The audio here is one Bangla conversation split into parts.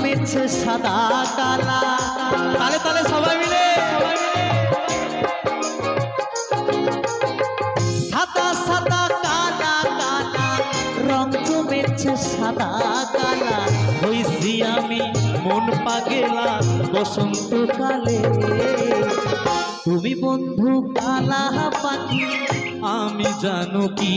জমেছে সাদা কালা তালে তালে সবাই মিলে। সাদা সাদা কালা কালা রং জমেছে সাদা কালা হইছি আমি মন পাগেলা বসন্তকালে। তুমি বন্ধু কালা পাখি, আমি জানো কি?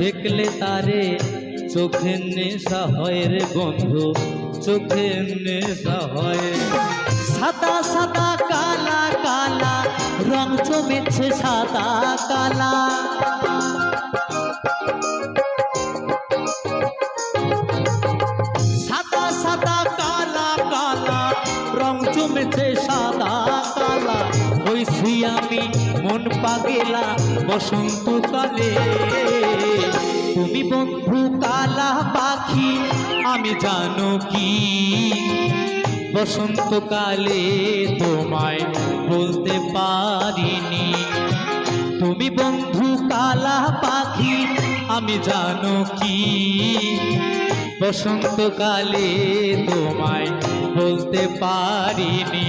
দেখলে তারে চোখের নেশা হয় রে বন্ধু, চোখের নেশা হয়। সাদা সাদা, কালা কালা, রং জমেছে সাদা, কালা। সাদা সাদা, কালা কালা, রং জমেছে সাদা, কালা। হইছি আমি মন পাগেলা বসন্তকালে তুমি বন্ধু কালা পাখি, আমি জানো কি? বসন্তকালে তোমায় বলতে পারিনি। তুমি বন্ধু কালা পাখি, আমি জানো কি? বসন্তকালে তোমায় বলতে পারিনি।